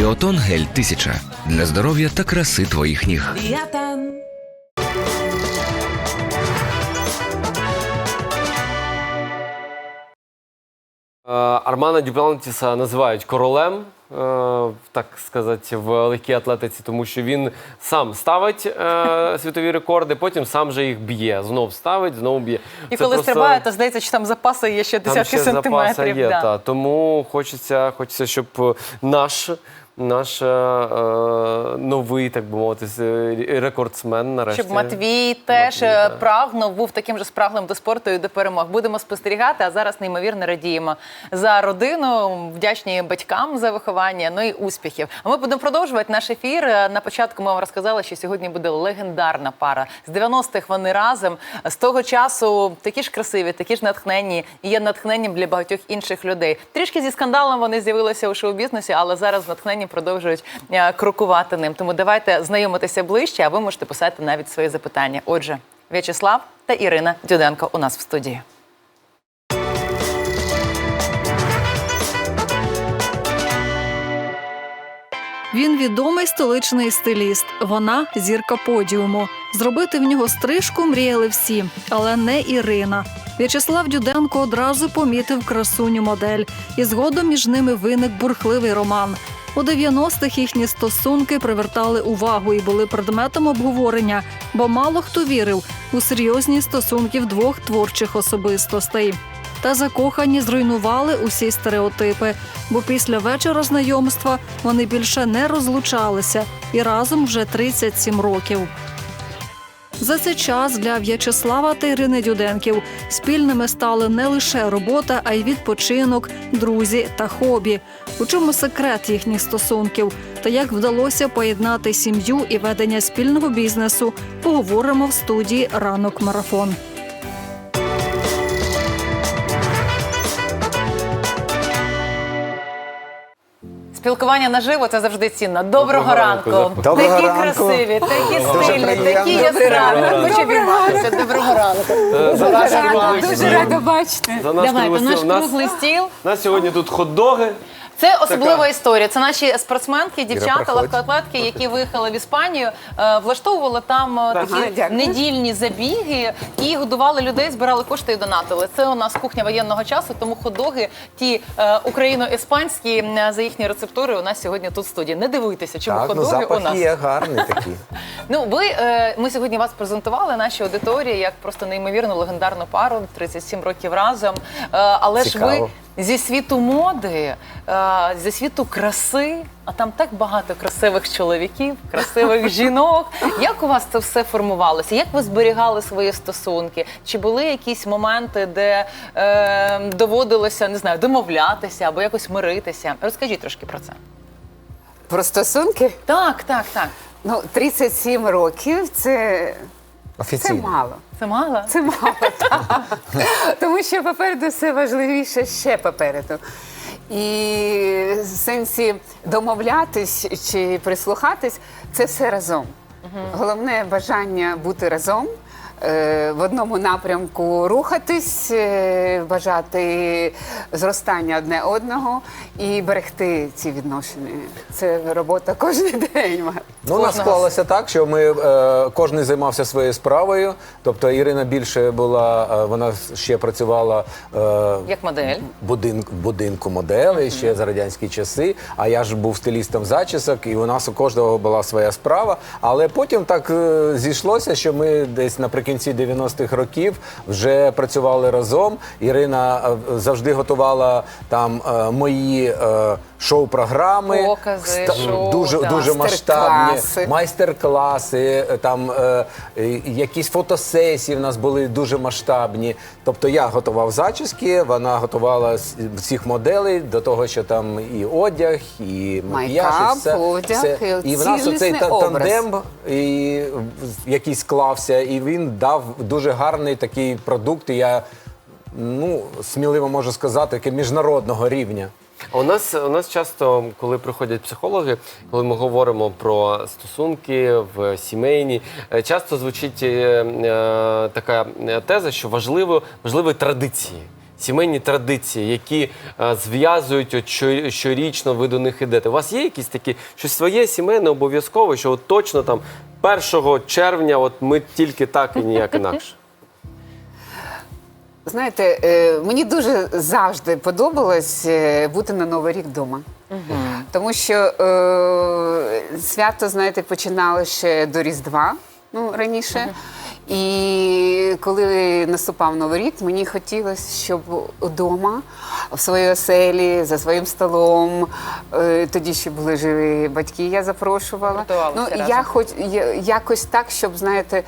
Біотон гель 1000 для здоров'я та краси твоїх ніг. Біатан. Е, Армана Дюплантіса називають королем, так сказати, в легкій атлетиці, тому що він сам ставить е, світові рекорди, потім сам же їх б'є. Знов ставить, знову б'є. І Це коли просто- стрибає, то здається, що там запаси є ще там десятки ще запаси сантиметрів. є, да. та. Тому хочеться, хочеться, щоб е, наш. Наш е, е, новий, так би мовити, е, рекордсмен нарешті. Щоб Матвій теж Матвій, е, прагнув, був таким же спраглим до спорту і до перемог. Будемо спостерігати, а зараз неймовірно радіємо за родину, вдячні батькам за виховання, ну і успіхів. А ми будемо продовжувати наш ефір. Е, На початку ми вам розказали, що сьогодні буде легендарна пара. З 90-х вони разом. З того часу такі ж красиві, такі ж натхненні і є натхненням для багатьох інших людей. Трішки зі скандалом вони з'явилися у шоу-бізнесі, але зараз з продовжують е, крокувати ним. Тому давайте знайомитися ближче, а ви можете писати навіть свої запитання. Отже, В'ячеслав та Ірина Дюденко у нас в студії. Він відомий столичний стиліст. Вона зірка подіуму. Зробити в нього стрижку мріяли всі, але не Ірина. В'ячеслав Дюденко одразу помітив красуню модель, і згодом між ними виник бурхливий роман. У 90-х їхні стосунки привертали увагу і були предметом обговорення, бо мало хто вірив у серйозні стосунки двох творчих особистостей. Та закохані зруйнували усі стереотипи, бо після вечора знайомства вони більше не розлучалися і разом вже 37 років. За цей час для В'ячеслава та Ірини Дюденків спільними стали не лише робота, а й відпочинок, друзі та хобі. У чому секрет їхніх стосунків та як вдалося поєднати сім'ю і ведення спільного бізнесу, поговоримо в студії Ранок Марафон. Спілкування наживо це завжди цінно. Доброго, Доброго ранку. ранку. Доброго такі ранку. красиві, такі Дуже стильні, приємно. такі яскраві. Хочу обійматися. Доброго ранку. Е, За наш круглий Дуже стіл. рада бачити. За наш Давайте наш стіл. У нас- круглий стіл. У нас сьогодні тут хот-доги. Це особлива Така. історія. Це наші спортсменки, дівчата, легкоатлетки, які виїхали в Іспанію, е, влаштовували там е, Ага, такі дякую. недільні забіги і годували людей, збирали кошти і донатили. Це у нас кухня воєнного часу, тому ходоги, ті е, україно-іспанські за їхні рецептури у нас сьогодні тут в студії. Не дивуйтеся, чому Так, ну ходоги у нас. є гарний такий. Ну, ви е, ми сьогодні вас презентували нашій аудиторії як просто неймовірну легендарну пару, 37 років разом. Е, але ж ви зі світу моди, е, зі світу краси, а там так багато красивих чоловіків, красивих жінок. Як у вас це все формувалося? Як ви зберігали свої стосунки? Чи були якісь моменти, де е, доводилося не знаю, домовлятися або якось миритися? Розкажіть трошки про це. Про стосунки? Так, так, так. Ну, 37 років це, це мало. Це мало? Це мало. так. Тому що попереду все важливіше ще попереду. І в сенсі домовлятись чи прислухатись це все разом. Головне бажання бути разом. Е, В одному напрямку рухатись, е, бажати зростання одне одного і берегти ці відношення. Це робота кожен день. Ну, у нас склалося так, що ми е, кожен займався своєю справою. Тобто Ірина більше була, е, вона ще працювала е, Як модель. будинку, будинку моделей ще за радянські часи. А я ж був стилістом зачісок, і у нас у кожного була своя справа. Але потім так е, зійшлося, що ми десь наприкінці 90-х років вже працювали разом. Ірина е, завжди готувала там е, мої е, шоу-програми. Покази, шоу, дуже так. дуже масштабні Майстер-класи. е, там е, е, якісь фотосесії в нас були дуже масштабні. Тобто я готував зачіски, вона готувала с- всіх моделей до того, що там і одяг, і макіяж, Майкап, і все. одяг, все. і в нас оцей цілісний та- образ. тандем і, в- який склався, і він дав дуже гарний такий продукт. І я ну, сміливо можу сказати, такий міжнародного рівня. У нас у нас часто, коли приходять психологи, коли ми говоримо про стосунки в сімейні, е, часто звучить е, е, така теза, що важливо важливі традиції. сімейні традиції, які е, зв'язують от що- щорічно ви до них ідете. У вас є якісь такі щось своє сімейне обов'язково, що от точно там 1 червня, от ми тільки так і ніяк інакше. Знаєте, е, мені дуже завжди подобалось е, бути на Новий рік вдома. Тому що е, свято, знаєте, починало ще до Різдва, ну, раніше. І коли наступав Новий рік, мені хотілося, щоб вдома, в своїй оселі, за своїм столом, е, тоді ще були живі батьки, я запрошувала. Готувалися Ну, разом. я хоч я- якось так, щоб знаєте,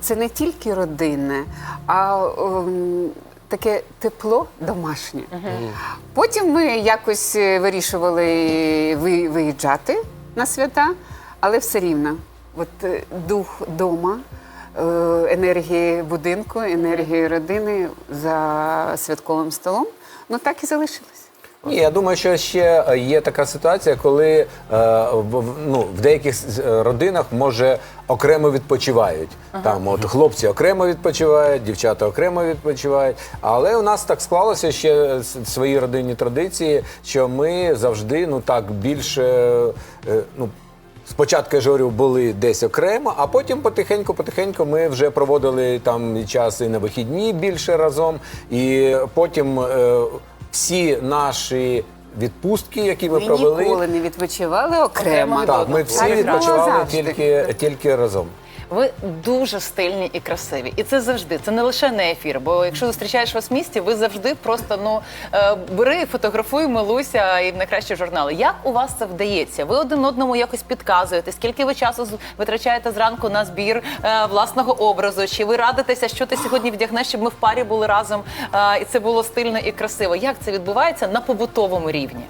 це не тільки родинне, а ем, таке тепло домашнє. Потім ми якось е, вирішували ви- виїжджати на свята, але все рівно, от е, дух дома. е, Енергії будинку, енергії родини за святковим столом, ну так і залишилось. Ні, я думаю, що ще е, є така ситуація, коли е, в, ну, в деяких е, родинах може окремо відпочивають. Там от хлопці окремо відпочивають, дівчата окремо відпочивають. Але у нас так склалося ще свої родинні традиції, що ми завжди ну так більше. е, ну, Спочатку я говорю, були десь окремо, а потім потихеньку-потихеньку ми вже проводили там час і на вихідні більше разом. І потім е, всі наші відпустки, які ми Ми провели, ніколи не відпочивали окремо. Так, ми всі відпочивали завжди. тільки, тільки разом. Ви дуже стильні і красиві, і це завжди. Це не лише на ефір. Бо якщо зустрічаєш вас в місті, ви завжди просто ну е, бери, фотографуй, милуйся і в найкращі журнали. Як у вас це вдається? Ви один одному якось підказуєте? Скільки ви часу витрачаєте зранку на збір е, власного образу? Чи ви радитеся, що ти сьогодні вдягнеш, щоб ми в парі були разом е, і це було стильно і красиво? Як це відбувається на побутовому рівні?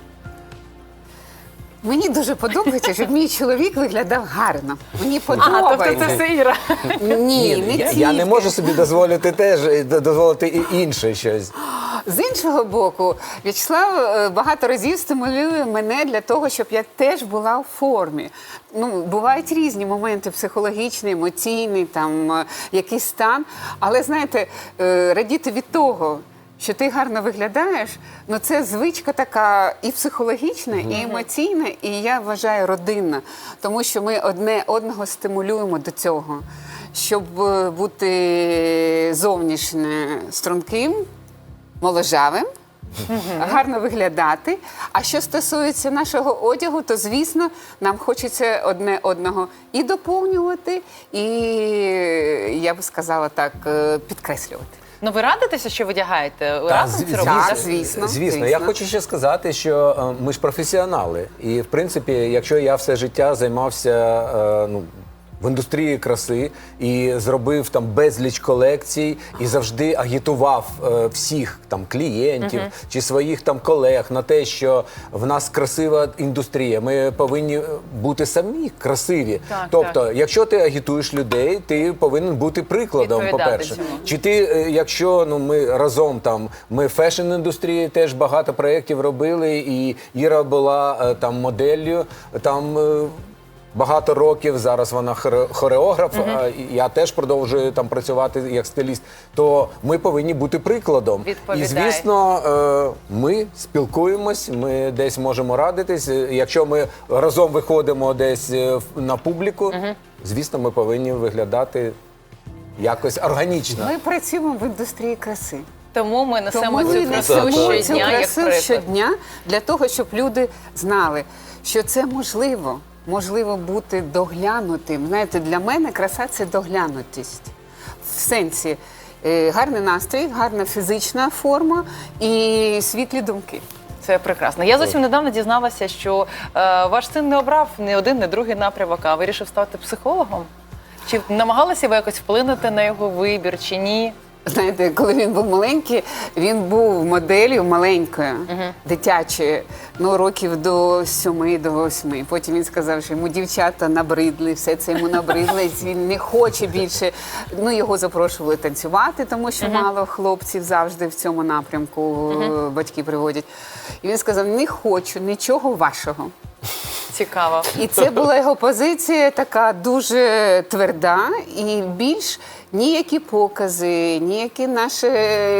Мені дуже подобається, щоб мій чоловік виглядав гарно. Мені А, тобто це все Іра. Ні, не тільки. я не можу собі дозволити теж е, дозволити і інше щось. З іншого боку, В'ячеслав е, багато разів стимулює мене для того, щоб я теж була в формі. Ну, бувають різні моменти психологічний, емоційний, там е, якийсь стан. Але знаєте, радіти від того. Що ти гарно виглядаєш, ну це звичка така і психологічна, і емоційна, і я вважаю родинна, тому що ми одне одного стимулюємо до цього, щоб е, бути зовнішньо струнким, моложавим, гарно виглядати. А що стосується нашого одягу, то звісно нам хочеться одне одного і доповнювати, і я би сказала так, е, підкреслювати. Ну ви радитеся, що видягаєте? Ви разом зв- це робите? Так, звісно, Звісно, я хочу ще сказати, що е, ми ж професіонали. І в принципі, якщо я все життя займався е, ну, в індустрії краси і зробив там безліч колекцій і завжди агітував е, всіх там клієнтів чи своїх там колег на те, що в нас красива індустрія. Ми повинні е, бути самі красиві. Так, тобто, якщо ти агітуєш людей, ти повинен бути прикладом. По перше, чи ти, е, якщо ну ми разом там, ми в фешн-індустрії теж багато проєктів робили, і Іра була е, там моделлю, там. Багато років зараз вона хоре- хореограф. а Я теж продовжую там працювати як стиліст. То ми повинні бути прикладом. І звісно, е, ми спілкуємось, ми десь можемо радитись. Е, Якщо ми разом виходимо десь е, в- на публіку, звісно, ми повинні виглядати якось органічно. Ми працюємо в індустрії краси. Тому ми несемо Тому цю красу цю щодня, як красу приклад. щодня для того, щоб люди знали, що це можливо. Можливо бути доглянутим. Знаєте, для мене краса це доглянутість. В сенсі е, гарний настрій, гарна фізична форма і світлі думки. Це прекрасно. Я зовсім недавно дізналася, що е, ваш син не обрав ні один, ні другий напрямок, а вирішив стати психологом. Чи намагалися ви якось вплинути на його вибір, чи ні? Знаєте, коли він був маленький, він був моделлю маленькою, дитячою, ну років до сьоми, до восьми. Потім він сказав, що йому дівчата набридли, все це йому набридло, і він не хоче більше. Ну його запрошували танцювати, тому що мало хлопців завжди в цьому напрямку е, батьки приводять. І він сказав: не хочу нічого вашого. Цікаво. І це була його позиція така дуже тверда і більш Ніякі покази, ніякі наші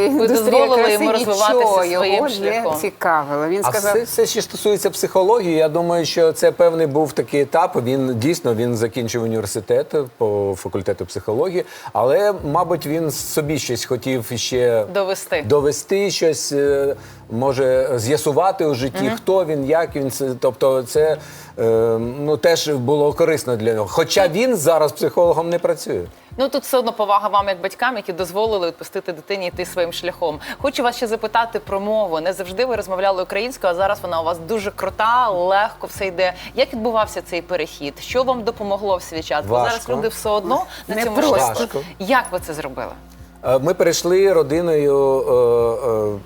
індустрія дозволили краси, йому розвиватися нічого його шляхом. не цікавило. Він А сказав, все, все, що стосується психології, я думаю, що це певний був такий етап. Він дійсно він закінчив університет по факультету психології, але, мабуть, він собі щось хотів ще Довести. довести щось, е, може з'ясувати у житті, хто він, як він. Це, тобто, це е, ну, теж було корисно для нього. Хоча він зараз психологом не працює. Ну тут все одно повага вам як батькам, які дозволили відпустити дитині йти своїм шляхом. Хочу вас ще запитати про мову. Не завжди ви розмовляли українською, а зараз вона у вас дуже крута, легко все йде. Як відбувався цей перехід? Що вам допомогло в свій час? Бо зараз люди все одно на Не цьому просто. шляху. Важко. Як ви це зробили? Е, Ми перейшли родиною.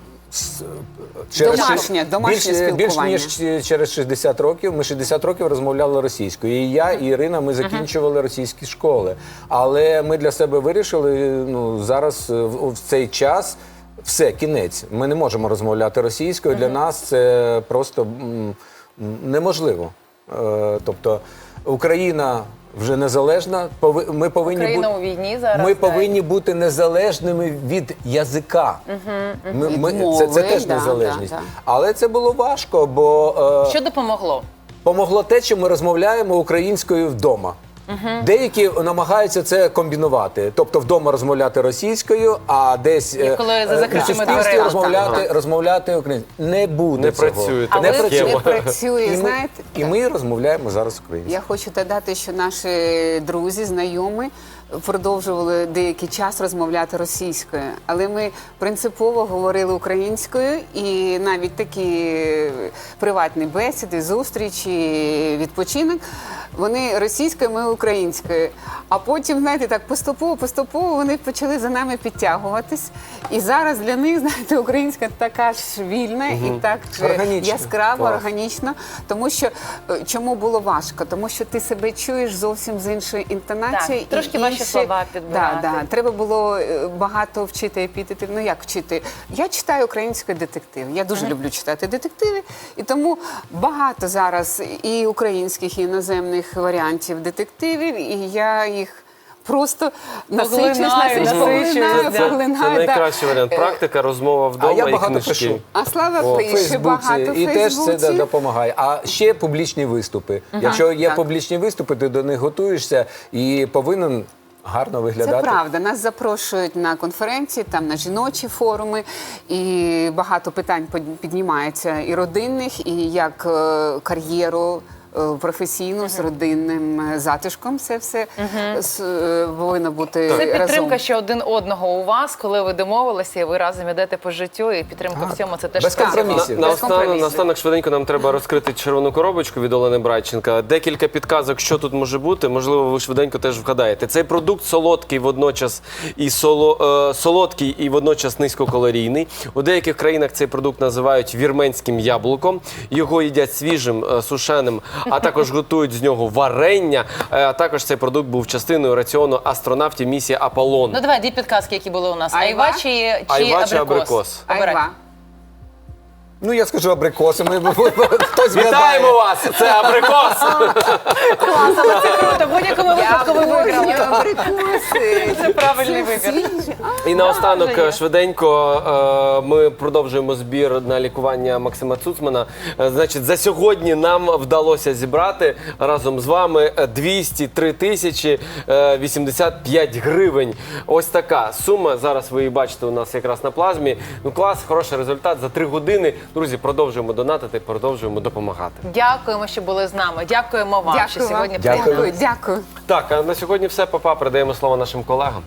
Е, е, Домашнє, домашнє більш, більш спілкування. ніж через 60 років. Ми 60 років розмовляли російською. І я, і Ірина, ми закінчували російські школи. Але ми для себе вирішили ну, зараз е, в, в цей час. Все, кінець. Ми не можемо розмовляти російською. Для нас це просто м, неможливо. Е, тобто Україна вже незалежна. пови- Ми повинні Україна бути у війні зараз. ми так. повинні бути незалежними від язика. Ми, угу. ми, це, мови, це теж да, незалежність. да, да. Але це було важко, бо е, Що допомогло? помогло те, що ми розмовляємо українською вдома. Деякі намагаються це комбінувати, тобто вдома розмовляти російською, а десь І коли е, за е, закритими в суспільстві дверима, розмовляти, розмовляти українською. Не буде Не цього. працює А ви- схема. не працює, І ми, знаєте? і ми розмовляємо зараз українською. Я хочу додати, що наші друзі, знайомі продовжували деякий час розмовляти російською, але ми принципово говорили українською, і навіть такі приватні бесіди, зустрічі, відпочинок. Вони російською, ми українською. А потім, знаєте, так поступово, поступово вони почали за нами підтягуватись. І зараз для них, знаєте, українська така ж вільна і так же Органічна. яскрава, Клас. органічно. Тому що е, чому було важко? Тому що ти себе чуєш зовсім з іншою інтонацією. Так, трошки і інші- слова підбирати. Да, да. Треба було е, багато вчити епітетів. Ну як вчити? Я читаю український детектив. Я дуже люблю читати детективи, і тому багато зараз і українських, і іноземних варіантів детективів, і я їх. Просто Поглинаю, насичуюсь, насичуюсь, поглинаю. Це поглинаю. да. найкращий варіант. Е, Практика, розмова вдома а я і багато книжки. пишу. А Слава О, пише Фейсбуці. багато в і теж це да, допомагає. А ще публічні виступи. Якщо є так. публічні виступи, ти до них готуєшся і повинен гарно Це виглядати. правда. Нас запрошують на конференції, там на жіночі форуми, і багато питань піднімається і родинних, і як е, кар'єру. Е, Професійну з родинним е, затишком це все е, повинно бути Це підтримка ще один одного у вас, коли ви домовилися, і ви разом ідете по життю, і підтримка в цьому це теж Без компромісів. На, наостанок, компромісів. наостанок швиденько нам треба розкрити червону коробочку від Олени Брайченка. Декілька підказок, що тут може бути. Можливо, ви швиденько теж вгадаєте. Цей продукт солодкий водночас і соло, е, солодкий і водночас низькокалорійний. У деяких країнах цей продукт називають вірменським яблуком. Його їдять свіжим, е, сушеним, а також готують з нього варення. Е, А також цей продукт був частиною раціону астронавтів місії Аполлон. Ну давай дві підказки, які були у нас. Айва? Айва, чи, чи Айва чи абрикос? абрикос? Обирай. Айва. Ну я скажу абрикоси. Ми хтось Вітаємо вас! Це абрикос! Клас, але це круто. В будь-якому випадку ви виграли. абрикоси. Це правильний вибір. І наостанок е, швиденько е, ми продовжуємо збір на лікування Максима Цуцмана. Е, Значить, за сьогодні нам вдалося зібрати разом з вами е, 203 тисячі е, 85 гривень. Ось така сума. Зараз ви її бачите у нас якраз на плазмі. Ну клас, хороший результат за три години. Друзі, продовжуємо донатити, продовжуємо допомагати. Дякуємо, що були з нами. Дякуємо вам, що Дякую вам. сьогодні Дякую. Дякую, дякую. Так, а на сьогодні все. Папа, передаємо слово нашим колегам.